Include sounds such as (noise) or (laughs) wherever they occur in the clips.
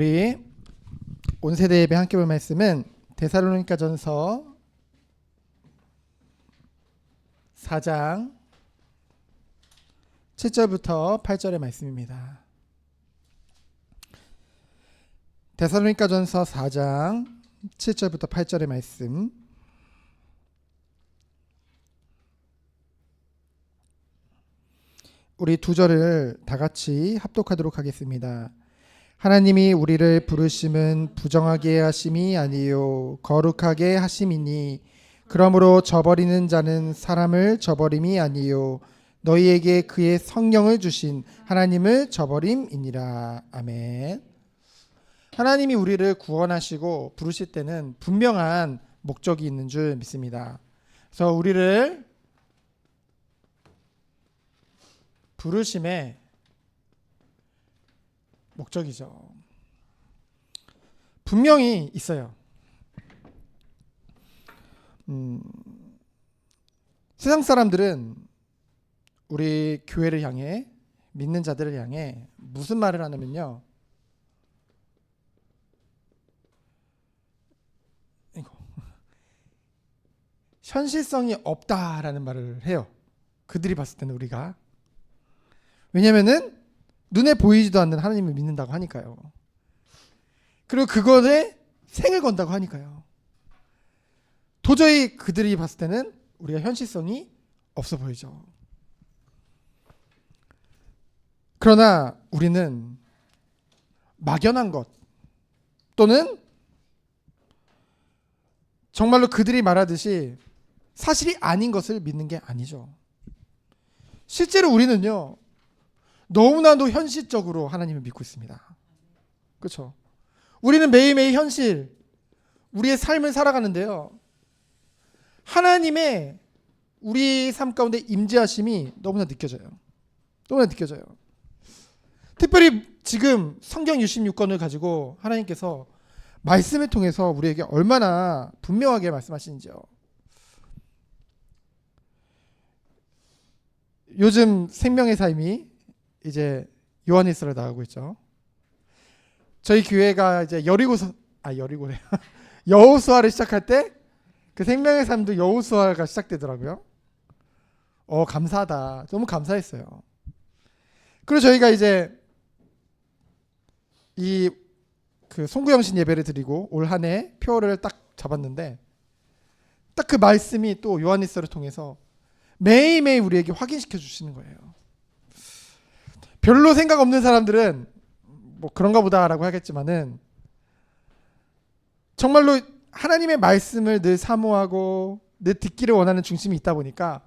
우리 온 세대 예배 함께 볼 말씀은 데살로니가 전서 4장 7절부터 8절의 말씀입니다. 데살로니가 전서 4장 7절부터 8절의 말씀. 우리 두 절을 다 같이 합독하도록 하겠습니다. 하나님이 우리를 부르심은 부정하게 하심이 아니요 거룩하게 하심이니 그러므로 저버리는 자는 사람을 저버림이 아니요 너희에게 그의 성령을 주신 하나님을 저버림이니라 아멘. 하나님이 우리를 구원하시고 부르실 때는 분명한 목적이 있는 줄 믿습니다. 그래서 우리를 부르심의 목적이죠. 분명히 있어요. 음, 세상 사람들은 우리 교회를 향해 믿는 자들을 향해 무슨 말을 하냐면요. (laughs) 현실성이 없다라는 말을 해요. 그들이 봤을 때는 우리가 왜냐면은 눈에 보이지도 않는 하나님을 믿는다고 하니까요. 그리고 그것에 생을 건다고 하니까요. 도저히 그들이 봤을 때는 우리가 현실성이 없어 보이죠. 그러나 우리는 막연한 것 또는 정말로 그들이 말하듯이 사실이 아닌 것을 믿는 게 아니죠. 실제로 우리는요, 너무나도 현실적으로 하나님을 믿고 있습니다. 그렇죠? 우리는 매일매일 현실, 우리의 삶을 살아가는데요. 하나님의 우리 삶 가운데 임재하심이 너무나 느껴져요. 너무나 느껴져요. 특별히 지금 성경 66권을 가지고 하나님께서 말씀을 통해서 우리에게 얼마나 분명하게 말씀하시는지요. 요즘 생명의 삶이 이제 요한일서를 나가고 있죠. 저희 교회가 이제 여리고서 아 여리고래 (laughs) 여호수아를 시작할 때 그 생명의 삶도 여호수아가 시작되더라고요. 어 감사하다. 너무 감사했어요. 그리고 저희가 이제 이 그 송구영신 예배를 드리고 올 한 해 표를 딱 잡았는데 딱 그 말씀이 또 요한일서를 통해서 매일매일 우리에게 확인시켜 주시는 거예요. 별로 생각 없는 사람들은 뭐 그런가 보다라고 하겠지만은 정말로 하나님의 말씀을 늘 사모하고 늘 듣기를 원하는 중심이 있다 보니까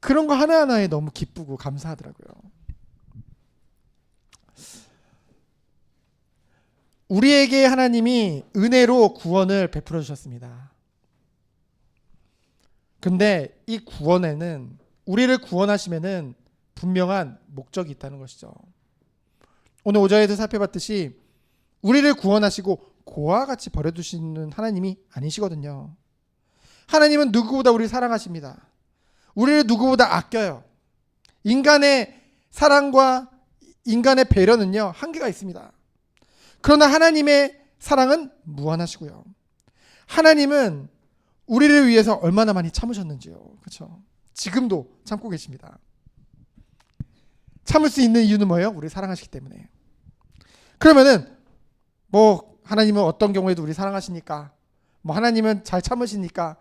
그런 거 하나하나에 너무 기쁘고 감사하더라고요. 우리에게 하나님이 은혜로 구원을 베풀어 주셨습니다. 근데 이 구원에는 우리를 구원하시면은 분명한 목적이 있다는 것이죠. 오늘 5절에서 살펴봤듯이 우리를 구원하시고 고와 같이 버려두시는 하나님이 아니시거든요. 하나님은 누구보다 우리를 사랑하십니다. 우리를 누구보다 아껴요. 인간의 사랑과 인간의 배려는요, 한계가 있습니다. 그러나 하나님의 사랑은 무한하시고요. 하나님은 우리를 위해서 얼마나 많이 참으셨는지요. 그렇죠? 지금도 참고 계십니다. 참을 수 있는 이유는 뭐예요? 우리 사랑하시기 때문에. 그러면은 뭐 하나님은 어떤 경우에도 우리 사랑하시니까 뭐 하나님은 잘 참으시니까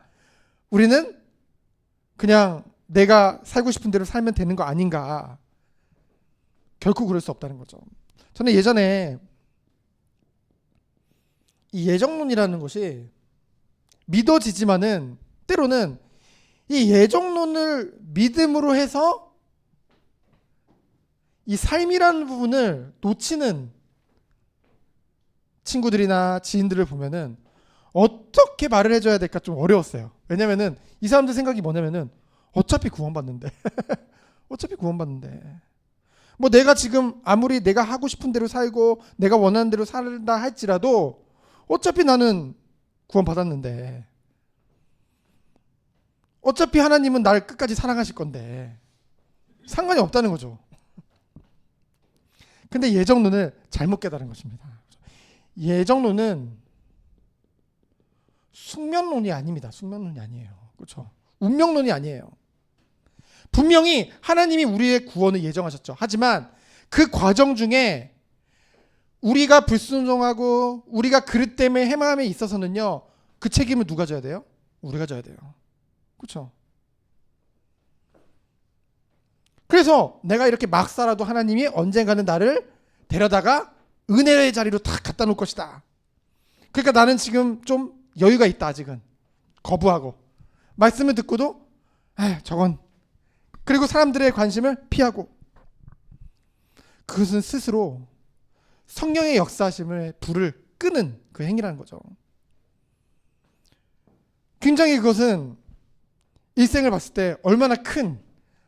우리는 그냥 내가 살고 싶은 대로 살면 되는 거 아닌가? 결코 그럴 수 없다는 거죠. 저는 예전에 이 예정론이라는 것이 믿어지지만은 때로는 이 예정론을 믿음으로 해서 이 삶이라는 부분을 놓치는 친구들이나 지인들을 보면은 어떻게 말을 해줘야 될까 좀 어려웠어요. 왜냐면은 이 사람들 생각이 뭐냐면은 어차피 구원받는데 (laughs) 어차피 구원받는데 뭐 내가 지금 아무리 내가 하고 싶은 대로 살고 내가 원하는 대로 살다 할지라도 어차피 나는 구원받았는데 어차피 하나님은 날 끝까지 사랑하실 건데 상관이 없다는 거죠. 근데 예정론을 잘못 깨달은 것입니다. 예정론은 숙명론이 아닙니다. 숙명론이 아니에요. 그렇죠? 운명론이 아니에요. 분명히 하나님이 우리의 구원을 예정하셨죠. 하지만 그 과정 중에 우리가 불순종하고 우리가 그릇 때문에 해마함에 있어서는요. 그 책임을 누가 져야 돼요? 우리가 져야 돼요. 그렇죠? 그래서 내가 이렇게 막 살아도 하나님이 언젠가는 나를 데려다가 은혜의 자리로 탁 갖다 놓을 것이다. 그러니까 나는 지금 좀 여유가 있다 아직은 거부하고 말씀을 듣고도 에 저건 그리고 사람들의 관심을 피하고 그것은 스스로 성령의 역사심을 불을 끄는 그 행위라는 거죠. 굉장히 그것은 일생을 봤을 때 얼마나 큰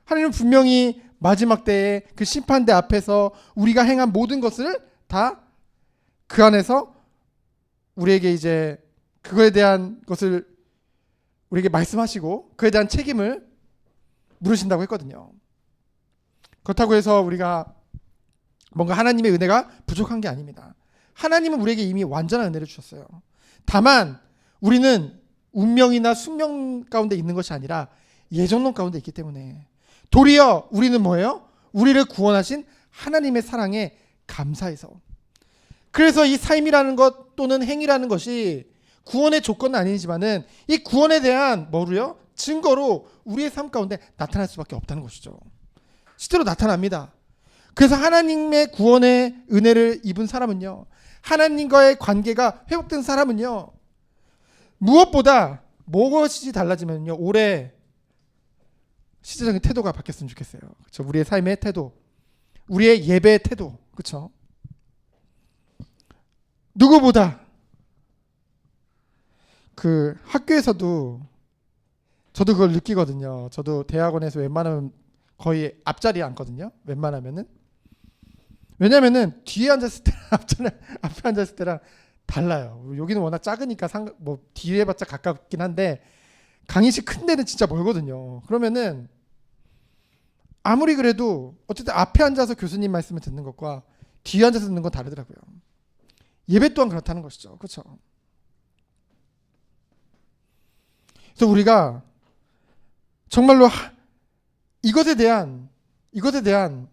하나님은 분명히 마지막 때에 그 심판대 앞에서 우리가 행한 모든 것을 다 그 안에서 우리에게 이제 그거에 대한 것을 우리에게 말씀하시고 그에 대한 책임을 물으신다고 했거든요. 그렇다고 해서 우리가 뭔가 하나님의 은혜가 부족한 게 아닙니다. 하나님은 우리에게 이미 완전한 은혜를 주셨어요. 다만 우리는 운명이나 숙명 가운데 있는 것이 아니라 예정론 가운데 있기 때문에 도리어 우리는 뭐예요? 우리를 구원하신 하나님의 사랑에 감사해서 그래서 이 삶이라는 것 또는 행위라는 것이 구원의 조건은 아니지만은 이 구원에 대한 뭐로요? 증거로 우리의 삶 가운데 나타날 수밖에 없다는 것이죠. 실제로 나타납니다. 그래서 하나님의 구원의 은혜를 입은 사람은요. 하나님과의 관계가 회복된 사람은요. 무엇보다 무엇이 달라지면요. 올해 시대적인 태도가 바뀌었으면 좋겠어요. 그렇죠? 우리의 삶의 태도, 우리의 예배의 태도, 그렇죠? 누구보다 그 학교에서도 저도 그걸 느끼거든요. 저도 대학원에서 웬만하면 거의 앞자리에 앉거든요. 웬만하면은 왜냐면은 뒤에 앉았을 때랑 (laughs) 앞전에 앞에 앉았을 때랑 달라요. 여기는 워낙 작으니까 상, 뭐 뒤에 봤자 가깝긴 한데 강의실 큰 데는 진짜 멀거든요. 그러면은 아무리 그래도 어쨌든 앞에 앉아서 교수님 말씀을 듣는 것과 뒤에 앉아서 듣는 건 다르더라고요. 예배 또한 그렇다는 것이죠. 그렇죠? 그래서 우리가 정말로 하, 이것에 대한 이것에 대한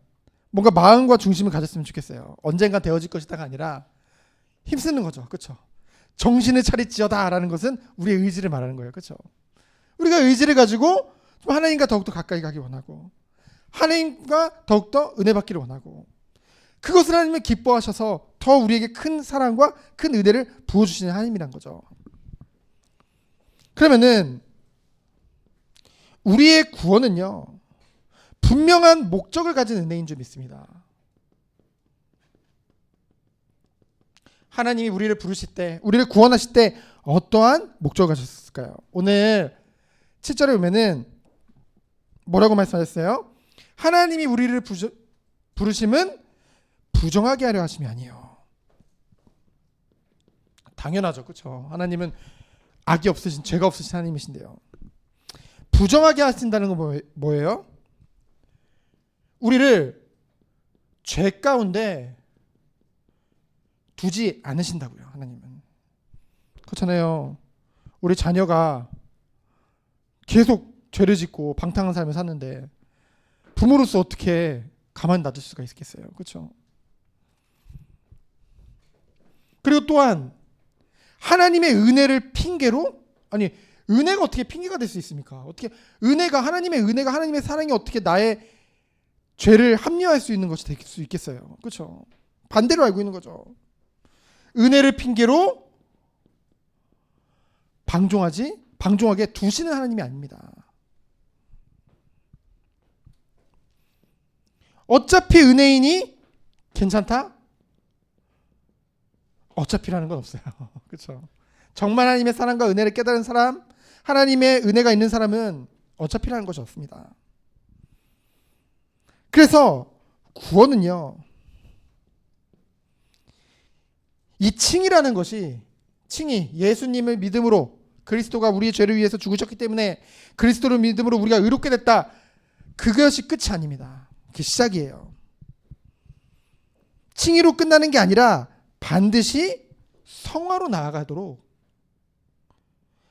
뭔가 마음과 중심을 가졌으면 좋겠어요. 언젠가 되어질 것이다가 아니라 힘쓰는 거죠. 그렇죠? 정신을 차리지어다라는 것은 우리의 의지를 말하는 거예요. 그렇죠? 우리가 의지를 가지고 좀 하나님과 더욱더 가까이 가기 원하고 하나님과 더욱더 은혜 받기를 원하고 그것을 하나님이 기뻐하셔서 더 우리에게 큰 사랑과 큰 은혜를 부어주시는 하나님이란 거죠. 그러면은 우리의 구원은요 분명한 목적을 가진 은혜인 줄 믿습니다. 하나님이 우리를 부르실 때, 우리를 구원하실 때 어떠한 목적을 가졌을까요? 오늘 7절에 보면은 뭐라고 말씀하셨어요? 하나님이 우리를 부르, 부르심은 부정하게 하려 하심이 아니에요. 당연하죠. 그렇죠? 하나님은 악이 없으신 죄가 없으신 하나님이신데요. 부정하게 하신다는 건 뭐- 뭐예요? 우리를 죄 가운데 두지 않으신다고요. 하나님은. 그렇잖아요. 우리 자녀가 계속 죄를 짓고 방탕한 삶을 사는데 부모로서 어떻게 가만 놔둘 수가 있겠어요. 그렇죠? 그리고 또한 하나님의 은혜를 핑계로 아니 은혜가 어떻게 핑계가 될 수 있습니까? 어떻게 은혜가 하나님의 은혜가 하나님의 사랑이 어떻게 나의 죄를 합리화할 수 있는 것이 될 수 있겠어요. 그렇죠? 반대로 알고 있는 거죠. 은혜를 핑계로 방종하지 방종하게 두시는 하나님이 아닙니다. 어차피 은혜인이 괜찮다? 어차피라는 건 없어요. (laughs) 그렇죠? 정말 하나님의 사랑과 은혜를 깨달은 사람, 하나님의 은혜가 있는 사람은 어차피라는 것이 없습니다. 그래서 구원은요. 이 칭이라는 것이 칭이 예수님을 믿음으로 그리스도가 우리의 죄를 위해서 죽으셨기 때문에 그리스도를 믿음으로 우리가 의롭게 됐다. 그것이 끝이 아닙니다. 그게 시작이에요. 칭의로 끝나는 게 아니라 반드시 성화로 나아가도록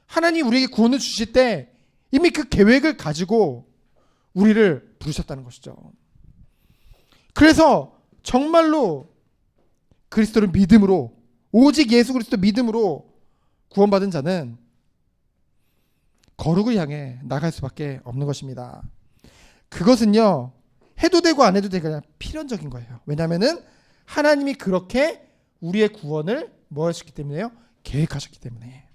하나님 우리에게 구원을 주실 때 이미 그 계획을 가지고 우리를 부르셨다는 것이죠. 그래서 정말로 그리스도를 믿음으로 오직 예수 그리스도 믿음으로 구원받은 자는 거룩을 향해 나갈 수밖에 없는 것입니다. 그것은요 해도 되고 안 해도 되고 그냥 필연적인 거예요. 왜냐하면은 하나님이 그렇게 우리의 구원을 뭐 하셨기 때문에요? 계획하셨기 때문에.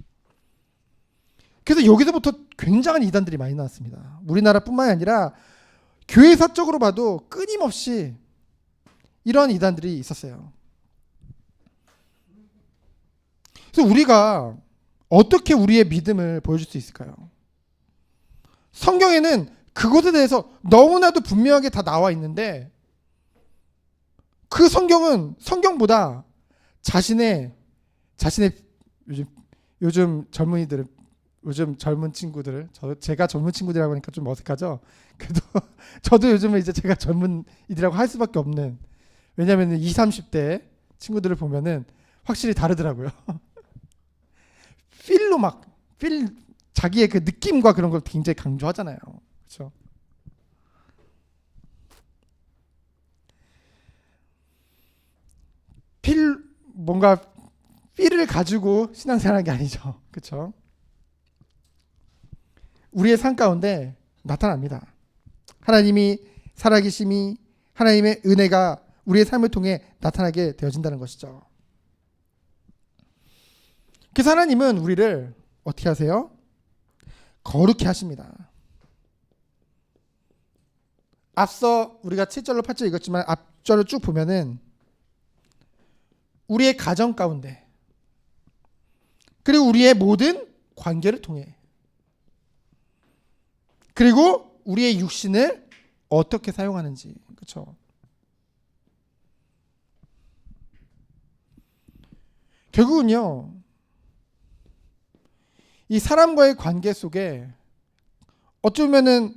그래서 여기서부터 굉장한 이단들이 많이 나왔습니다. 우리나라뿐만이 아니라 교회사적으로 봐도 끊임없이 이런 이단들이 있었어요. 그래서 우리가 어떻게 우리의 믿음을 보여줄 수 있을까요? 성경에는 그것에 대해서 너무나도 분명하게 다 나와 있는데 그 성경은 성경보다 자신의 자신의 요즘 요즘 젊은이들은 요즘 젊은 친구들을 저 제가 젊은 친구들이라고 하니까 좀 어색하죠. 그래도 (laughs) 저도 요즘은 이제 제가 젊은이들이라고 할 수밖에 없는 왜냐하면 20, 30대 친구들을 보면은 확실히 다르더라고요. (laughs) 필로 막 필 자기의 그 느낌과 그런 걸 굉장히 강조하잖아요. 그렇죠? 필 뭔가 필을 가지고 신앙생활하는 게 아니죠. (laughs) 그렇죠? 우리의 삶 가운데 나타납니다. 하나님이 살아계심이 하나님의 은혜가 우리의 삶을 통해 나타나게 되어진다는 것이죠. 그래서 하나님은 우리를 어떻게 하세요? 거룩히 하십니다. 앞서 우리가 7절로 8절 읽었지만 앞절을 쭉 보면은 우리의 가정 가운데 그리고 우리의 모든 관계를 통해 그리고 우리의 육신을 어떻게 사용하는지 그렇죠? 결국은요 이 사람과의 관계 속에 어쩌면은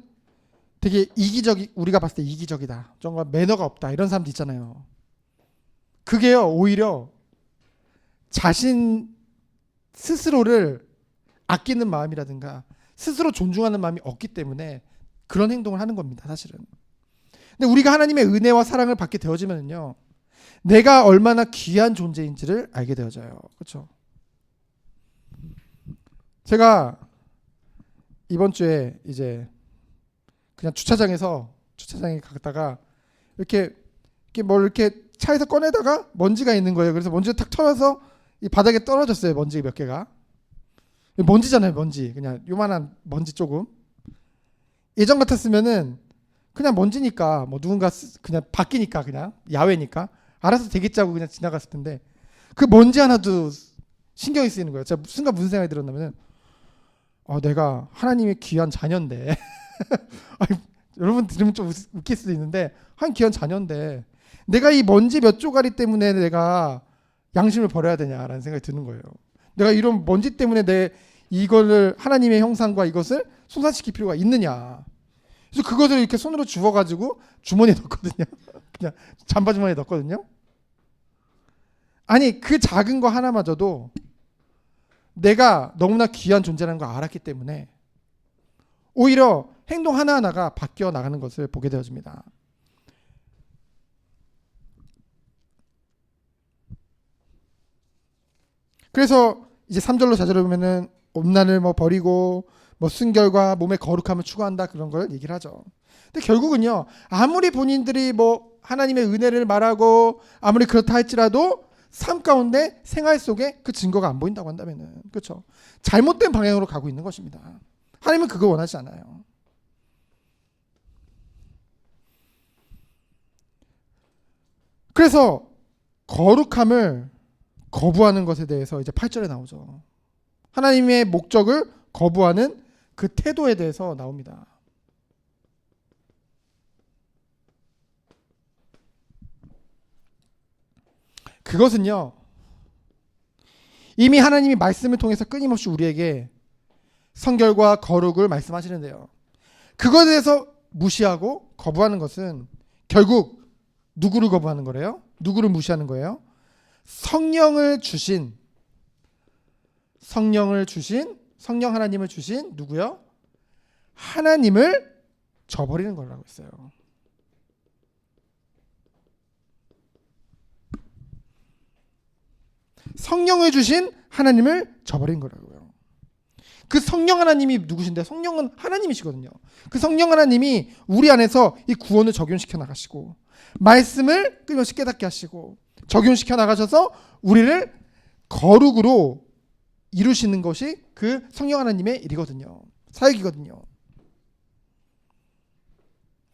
되게 이기적이 우리가 봤을 때 이기적이다. 정말 매너가 없다. 이런 사람도 있잖아요. 그게요. 오히려 자신 스스로를 아끼는 마음이라든가 스스로 존중하는 마음이 없기 때문에 그런 행동을 하는 겁니다. 사실은. 근데 우리가 하나님의 은혜와 사랑을 받게 되어지면요. 내가 얼마나 귀한 존재인지를 알게 되어져요. 그렇죠? 제가 이번 주에 이제 그냥 주차장에서 주차장에 갔다가 이렇게 이렇게 뭘 이렇게 차에서 꺼내다가 먼지가 있는 거예요. 그래서 먼지가 탁 털어서 이 바닥에 떨어졌어요. 먼지 몇 개가. 먼지잖아요, 먼지. 그냥 요만한 먼지 조금. 예전 같았으면은 그냥 먼지니까 뭐 누군가 쓰- 그냥 바뀌니까 그냥 야외니까 알아서 되겠자고 그냥 지나갔을 텐데 그 먼지 하나도 신경이 쓰이는 거예요. 제가 순간 무슨 생각이 들었냐면은 어, 내가 하나님의 귀한 자녀인데 (laughs) 아니, 여러분 들으면 좀 웃- 웃길 수도 있는데 한 귀한 자녀인데 내가 이 먼지 몇 조가리 때문에 내가 양심을 버려야 되냐라는 생각이 드는 거예요. 내가 이런 먼지 때문에 내 이거를 하나님의 형상과 이것을 손상시킬 필요가 있느냐. 그래서 그것을 이렇게 손으로 주워가지고 주머니에 넣거든요. (laughs) 그냥 잠바 주머니에 넣거든요. 아니 그 작은 거 하나마저도 내가 너무나 귀한 존재라는 걸 알았기 때문에 오히려 행동 하나하나가 바뀌어 나가는 것을 보게 되어집니다. 그래서 이제 3절로 4절을 보면은 음란을 뭐 버리고 뭐 순결과 몸의 거룩함을 추구한다 그런 걸 얘기를 하죠. 근데 결국은요. 아무리 본인들이 뭐 하나님의 은혜를 말하고 아무리 그렇다 할지라도 삶 가운데 생활 속에 그 증거가 안 보인다고 한다면은 그렇죠. 잘못된 방향으로 가고 있는 것입니다. 하나님은 그거 원하지 않아요. 그래서 거룩함을 거부하는 것에 대해서 이제 8절에 나오죠. 하나님의 목적을 거부하는 그 태도에 대해서 나옵니다. 그것은요. 이미 하나님이 말씀을 통해서 끊임없이 우리에게 성결과 거룩을 말씀하시는데요. 그것에 대해서 무시하고 거부하는 것은 결국 누구를 거부하는 거래요? 누구를 무시하는 거예요? 성령을 주신 성령을 주신 성령 하나님을 주신 누구요? 하나님을 저버리는 거라고 했어요. 성령을 주신 하나님을 저버린 거라고요. 그 성령 하나님이 누구신데? 성령은 하나님이시거든요. 그 성령 하나님이 우리 안에서 이 구원을 적용시켜 나가시고 말씀을 끊임없이 깨닫게 하시고 적용시켜 나가셔서 우리를 거룩으로 이루시는 것이 그 성령 하나님의 일이거든요. 사역이거든요.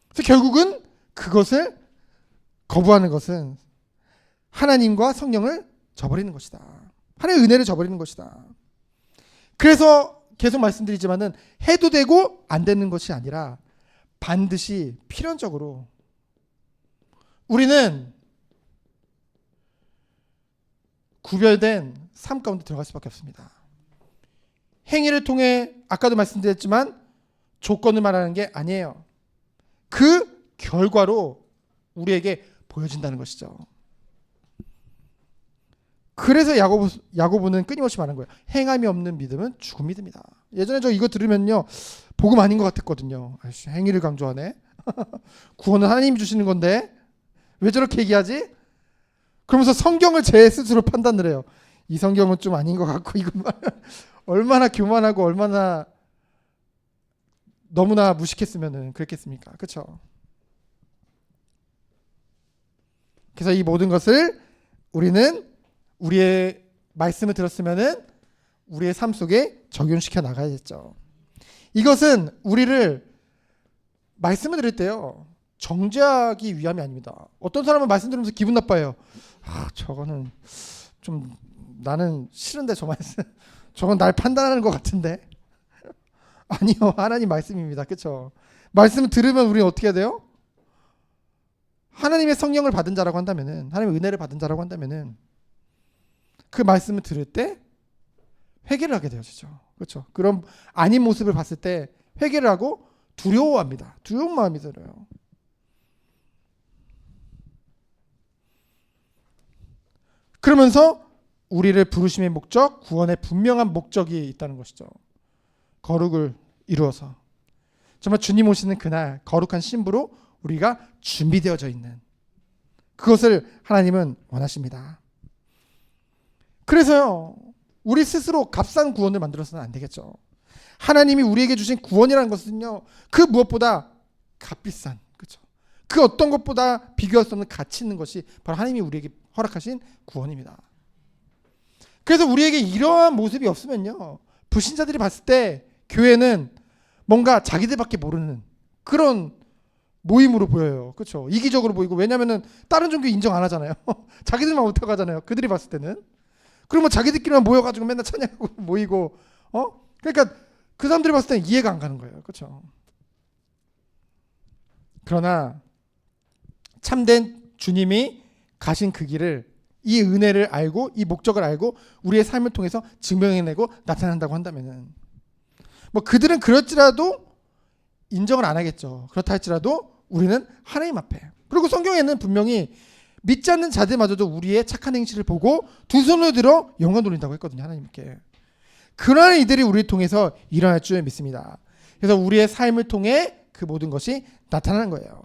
그래서 결국은 그것을 거부하는 것은 하나님과 성령을 저버리는 것이다. 하나님의 은혜를 저버리는 것이다. 그래서 계속 말씀드리지만은 해도 되고 안 되는 것이 아니라 반드시 필연적으로 우리는 구별된 삶 가운데 들어갈 수밖에 없습니다. 행위를 통해 아까도 말씀드렸지만 조건을 말하는 게 아니에요. 그 결과로 우리에게 보여진다는 것이죠. 그래서 야고보, 야고보는 끊임없이 말한 거예요. 행함이 없는 믿음은 죽은 믿음이다. 예전에 저 이거 들으면요. 복음 아닌 것 같았거든요. 아이씨, 행위를 강조하네. (laughs) 구원은 하나님이 주시는 건데 왜 저렇게 얘기하지? 그러면서 성경을 제 스스로 판단을 해요. 이 성경은 좀 아닌 것 같고 이건 (laughs) 얼마나 교만하고 얼마나 너무나 무식했으면은 그랬겠습니까? 그렇죠? 그래서 이 모든 것을 우리는 우리의 말씀을 들었으면은 우리의 삶 속에 적용시켜 나가야겠죠. 이것은 우리를 말씀을 들을 때요. 정죄하기 위함이 아닙니다. 어떤 사람은 말씀 들으면서 기분 나빠요. 아, 저거는 좀 나는 싫은데 저 말씀 (laughs) 저건 날 판단하는 것 같은데. (laughs) 아니요. 하나님 말씀입니다. 그렇죠? 말씀을 들으면 우리 어떻게 해야 돼요? 하나님의 성령을 받은 자라고 한다면은 하나님의 은혜를 받은 자라고 한다면은 그 말씀을 들을 때 회개를 하게 되어지죠. 그렇죠? 그런 아닌 모습을 봤을 때 회개를 하고 두려워합니다. 두려운 마음이 들어요. 그러면서 우리를 부르심의 목적, 구원의 분명한 목적이 있다는 것이죠. 거룩을 이루어서 정말 주님 오시는 그날 거룩한 신부로 우리가 준비되어져 있는 그것을 하나님은 원하십니다. 그래서요, 우리 스스로 값싼 구원을 만들어서는 안 되겠죠. 하나님이 우리에게 주신 구원이라는 것은요, 그 무엇보다 값비싼, 그렇죠. 그 어떤 것보다 비교할 수 없는 가치 있는 것이 바로 하나님이 우리에게 허락하신 구원입니다. 그래서 우리에게 이러한 모습이 없으면요, 불신자들이 봤을 때 교회는 뭔가 자기들밖에 모르는 그런 모임으로 보여요. 그렇죠? 이기적으로 보이고 왜냐면은 다른 종교 인정 안 하잖아요. (laughs) 자기들만 못하고 하잖아요. 그들이 봤을 때는. 그러면 자기들끼리만 모여가지고 맨날 찬양하고 (laughs) 모이고, 어? 그러니까 그 사람들이 봤을 때는 이해가 안 가는 거예요. 그렇죠? 그러나 참된 주님이 가신 그 길을 이 은혜를 알고 이 목적을 알고 우리의 삶을 통해서 증명해내고 나타난다고 한다면은 뭐 그들은 그럴지라도 인정을 안 하겠죠. 그렇다 할지라도 우리는 하나님 앞에 그리고 성경에는 분명히 믿지 않는 자들마저도 우리의 착한 행실을 보고 두 손을 들어 영광 돌린다고 했거든요. 하나님께. 그러한 이들이 우리를 통해서 일어날 줄 믿습니다. 그래서 우리의 삶을 통해 그 모든 것이 나타나는 거예요.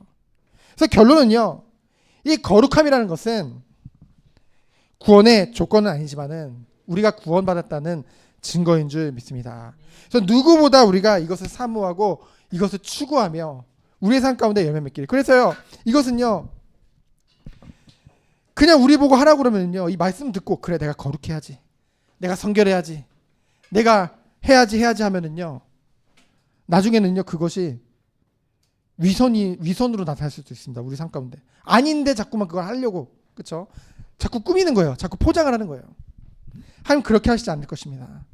그래서 결론은요. 이 거룩함이라는 것은 구원의 조건은 아니지만은 우리가 구원받았다는 증거인 줄 믿습니다. 그래서 누구보다 우리가 이것을 사모하고 이것을 추구하며 우리의 삶 가운데 열매 맺길. 그래서요. 이것은요. 그냥 우리 보고 하라고 그러면요. 이 말씀 듣고 그래 내가 거룩해야지. 내가 성결해야지. 내가 해야지 해야지 하면은요. 나중에는요. 그것이 위선이 위선으로 나타날 수도 있습니다. 우리 삶 가운데. 아닌데 자꾸만 그걸 하려고. 그렇죠? 자꾸 꾸미는 거예요. 자꾸 포장을 하는 거예요. 하나님 그렇게 하시지 않을 것입니다.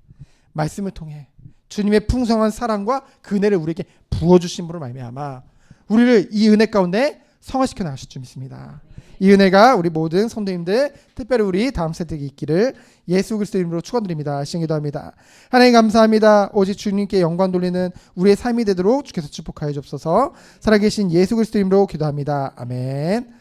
말씀을 통해 주님의 풍성한 사랑과 그 은혜를 우리에게 부어 주심으로 말미암아 우리를 이 은혜 가운데 성화시켜 나가실 줄 믿습니다. 이 은혜가 우리 모든 성도님들 특별히 우리 다음 세대에 있기를 예수 그리스도 이름으로 축원드립니다. 시기도합니다. 하나님 감사합니다. 오직 주님께 영광 돌리는 우리의 삶이 되도록 주께서 축복하여 주옵소서. 살아계신 예수 그리스도 이름으로 기도합니다. 아멘.